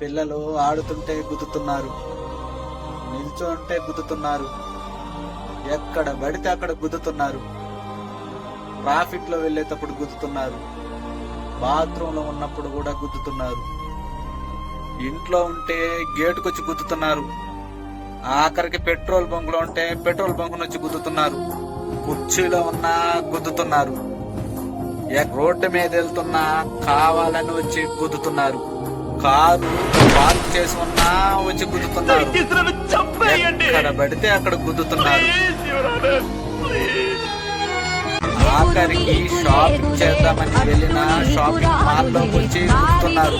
పిల్లలు ఆడుతుంటే గుద్దుతున్నారు. నిల్చుంటే గుద్దుతున్నారు. ఎక్కడ పడితే అక్కడ గుద్దుతున్నారు. ట్రాఫిక్లో వెళ్ళేటప్పుడు గుద్దుతున్నారు. బాత్రూమ్లో ఉన్నప్పుడు కూడా గుద్దుతున్నారు. ఇంట్లో ఉంటే గేటుకొచ్చి గుద్దుతున్నారు. ఆఖరికి పెట్రోల్ బంక్లో ఉంటే పెట్రోల్ బంక్ నుంచి గుద్దుతున్నారు. కుర్చీలో ఉన్నా గుద్దుతున్నారు. రోడ్డు మీద వెళ్తున్నా కావాలని వచ్చి గుద్దుతున్నారు. కారు పార్క్ చేసి ఉన్నా వచ్చి గుద్దుతున్నారు. ఎక్కడ పడితే అక్కడ గుద్దుతున్నారు. ఆఖరికి షాపింగ్ చేద్దామని వెళ్ళిన షాపింగ్ మాల్లోకి వచ్చి గుద్దుతున్నారు.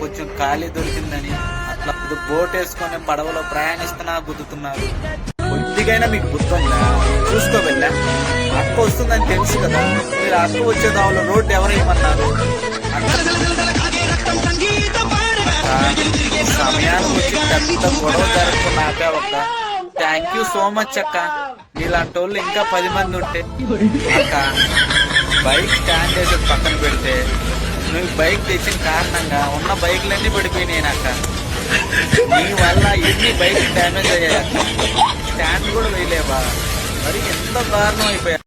కొంచెం ఖాళీ దొరికిందని అట్లా ఇది బోట్ వేసుకొని పడవలో ప్రయాణిస్తున్నా గుద్దుతున్నారు. కొద్దిగైనా మీకు గుర్తుందా చూసుకోవెళ్ళా అక్క వస్తుందని తెలుసు కదా. మీరు అక్క వచ్చే దావలో రోడ్డు ఎవరేమన్నారు సమయానికి వచ్చి పెద్ద గొడవ థ్యాంక్ యూ సో మచ్ అక్క. ఇలాంటి వాళ్ళు ఇంకా పది మంది ఉంటే. అక్క బైక్ స్టాండ్ చేసి పక్కన పెడితే నువ్వు బైక్ తెచ్చిన కారణంగా ఉన్న బైక్లన్నీ పడిపోయినాయి అక్క. నీ వల్ల ఎన్ని బైక్ డ్యామేజ్ అయ్యాయి అక్క. స్టాండ్ కూడా వేయలేవా? మరి ఎంత దారుణం అయిపోయా.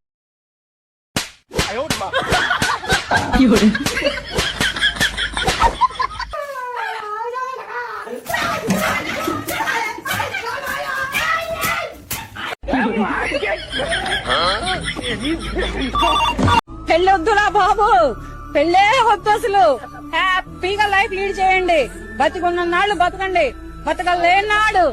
పెళ్ళొద్దురా బాబు? పెళ్ళే వద్దు అసలు. హ్యాపీగా లైఫ్ లీడ్ చేయండి. బతికున్న నాళ్ళు బతకండి. బతకలేనాడు.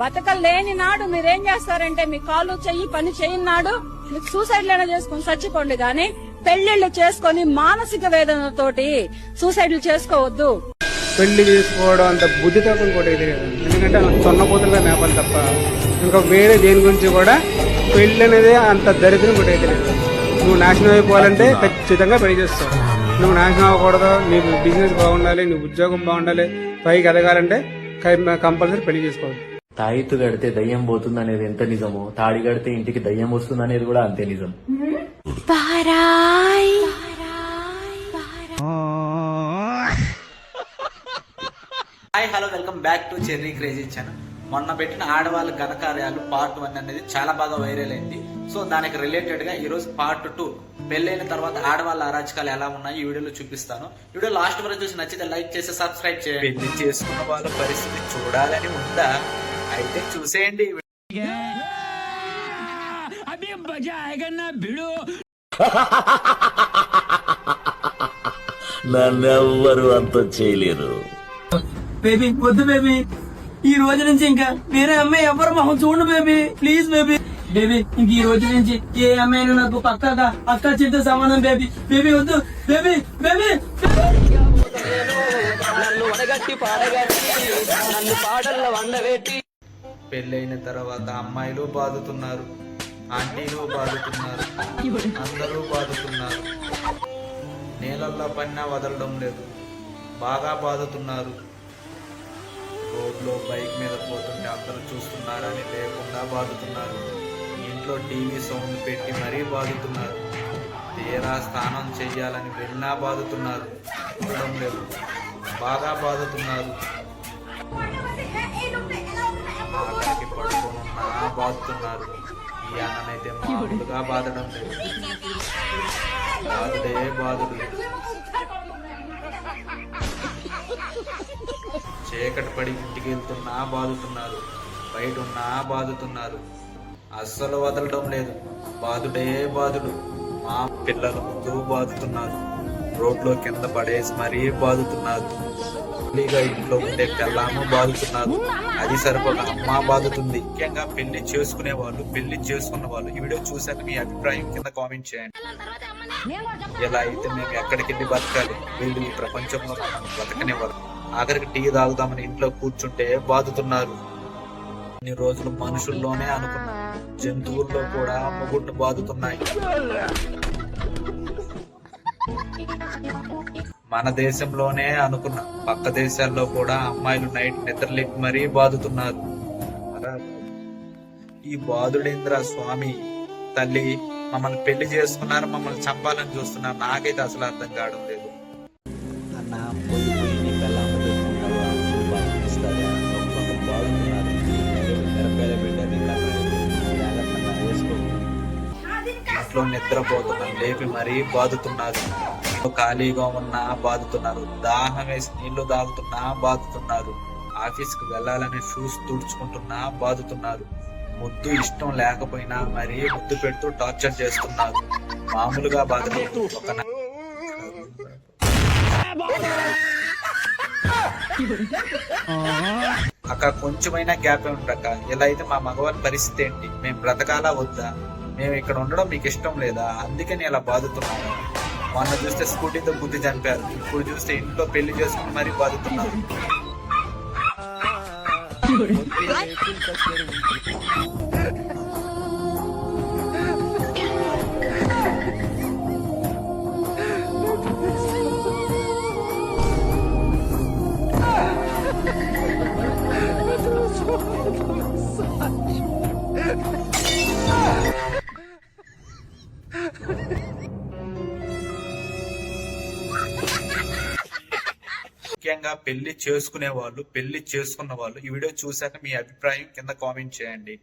బతకలేని నాడు మీరేం చేస్తారంటే మీ కాలు చెయ్యి పని చేయని నాడు మీకు సూసైడ్ లైనా చేసుకుని చచ్చిపోండి గాని పెళ్ళిళ్ళు చేసుకొని మానసిక వేదనతోటి సూసైడ్లు చేసుకోవద్దు. పెళ్ళి చేసుకోవడం అంత బుద్ధి తక్కువ ఇంకోటి అయితే లేదు. ఎందుకంటే సొన్నపోతులుగా మేపాలి తప్ప ఇంకా వేరే దేని గురించి కూడా పెళ్ళి అనేది అంత దరిద్రం కూడా అయితే లేదు. నువ్వు నాశనం అయిపోవాలంటే ఖచ్చితంగా పెళ్ళి చేస్తావు. నువ్వు నాశనం అవ్వకూడదు నీకు బిజినెస్ బాగుండాలి నీ ఉద్యోగం బాగుండాలి పైకి ఎదగాలంటే కంపల్సరీ పెళ్ళి చేసుకోవాలి. తాయిత్తు కడితే దయ్యం పోతుంది అనేది ఎంత నిజమో తాడి కడితే ఇంటికి దయ్యం వస్తుంది అనేది కూడా అంతే నిజం. Back to Cherry crazy channel మొన్న పెట్టిన ఆడవాళ్ళ ఘనకార్యాలు పార్ట్ వన్ అనేది చాలా బాగా వైరల్ అయింది. సో దానికి రిలేటెడ్గా ఈ రోజు పార్ట్ టూ పెళ్ళైన తర్వాత ఆడవాళ్ళ అరాచకాలు ఎలా ఉన్నాయి ఈ వీడియోలో చూపిస్తాను. వీడియో లాస్ట్ వరకు చూసి నచ్చితే లైక్ చేసి సబ్స్క్రైబ్ చేయండి. పెళ్ళి చేసుకున్న వాళ్ళ పరిస్థితి చూడాలని ఉందా? అయితే చూసేయండి నన్నెవ్వరు అంత చేయలేరు. బేబీ వద్దు బేబీ. ఈ రోజు నుంచి ఇంకా వేరే అమ్మాయి ఎవరు మొహం చూడండి బేబీ. Please baby. బేబీ ఇంక ఈ రోజు నుంచి ఏ అమ్మాయినా నాకు పక్కగా అక్క చెల్లితో సమానం బేబీ. బేబీ వద్దు. బేబీ బేబీ పెళ్ళైన తర్వాత అమ్మాయిలు బాధుతున్నారు ఆంటీలు బాధుతున్నారు అందరూ బాధుతున్నారు నీళ్ళల్లో పన్నా వదలడం లేదు బాగా బాధుతున్నారు రోడ్లో బైక్ మీద పోతుంటే అందరూ చూస్తున్నారని లేకుండా బాధుతున్నారు ఇంట్లో టీవీ సౌండ్ పెట్టి మరీ బాధుతున్నారు తీరా స్నానం చెయ్యాలని వెళ్ళినా బాధుతున్నారు చూడడం లేదు. బాగా బాదుతున్నారు. ఆఖరికి పడుకోనున్నా ఈ అన్ననైతే మామూలుగా బాధడం లేదు. బాధుడే బాధుడు. చీకటి పడి ఇంటికి వెళ్తున్నా బాదుతున్నారు బయట ఉన్నా బాదుతున్నారు అస్సలు వదలడం లేదు. బాదుడే బాదుడు మా పిల్లల ముందు బాదుతున్నారు రోడ్లో కింద పడేసి మరీ బాదుతున్నారు ఖాళీగా ఇంట్లో ఉండే కల్లాము బాదుతున్నారు అది సరిపోక అమ్మ బాదుతుంది ముఖ్యంగా పెళ్ళి చేసుకునే వాళ్ళు పెళ్ళి చేసుకున్న వాళ్ళు. ఈ వీడియో చూశాక మీ అభిప్రాయం కింద కామెంట్ చేయండి. ఎలా అయితే మేము ఎక్కడికి వెళ్ళి బతకాలి వీళ్ళు ఈ ప్రపంచంలో మనం బతకనివ్వరు. ఆఖరికి టీ తాగుదామని ఇంట్లో కూర్చుంటే బాధుతున్నారు కొన్ని రోజులు మనుషుల్లోనే అనుకున్నాం. జంతువుల్లో కూడా మొగుళ్ళు బాధుతున్నాయి మన దేశంలోనే అనుకున్నా. పక్క దేశాల్లో కూడా అమ్మాయిలు నైట్ నిద్రలేపి మరీ బాధుతున్నారు ఈ బాధుడేంద్ర స్వామి? తల్లి మమ్మల్ని పెళ్ళి చేసుకున్నారు మమ్మల్ని చంపాలని చూస్తున్నారు. నాకైతే అసలు అర్థం కావడం లేదు. ఇంట్లో నిద్రపోతున్న. లేపి మరీ బాదుతున్నారు. ఖాళీగా ఉన్నా బాదుతున్నారు. దాహం వేసి నీళ్ళు తాగుతున్నా బాదుతున్నారు. ఆఫీస్కు షూస్ తుడుచుకుంటున్నా బాదుతున్నారు. ముద్దు ఇష్టం లేకపోయినా మరీ ముద్దు పెడుతూ టార్చర్ చేస్తున్నారు. మామూలుగా బాధలేదు ఒక అక్క కొంచెమైనా గ్యాప్ ఉండక ఇలా అయితే మా మగవారి పరిస్థితి ఏంటి? మేము బ్రతకాలా వద్దా? మేము ఇక్కడ ఉండడం మీకు ఇష్టం లేదా? అందుకే నేను ఇలా బాధుతున్నాను. మొన్న చూస్తే స్కూటీతో బుద్ధి చంపారు. ఇప్పుడు చూస్తే ఇంట్లో పెళ్ళి చేసుకుని మరీ బాధుతున్నారు. ముఖ్యంగా పెళ్ళి చేసుకునే వాళ్ళు పెళ్ళి చేసుకున్న వాళ్ళు ఈ వీడియో చూశాక మీ అభిప్రాయం కింద కామెంట్ చేయండి.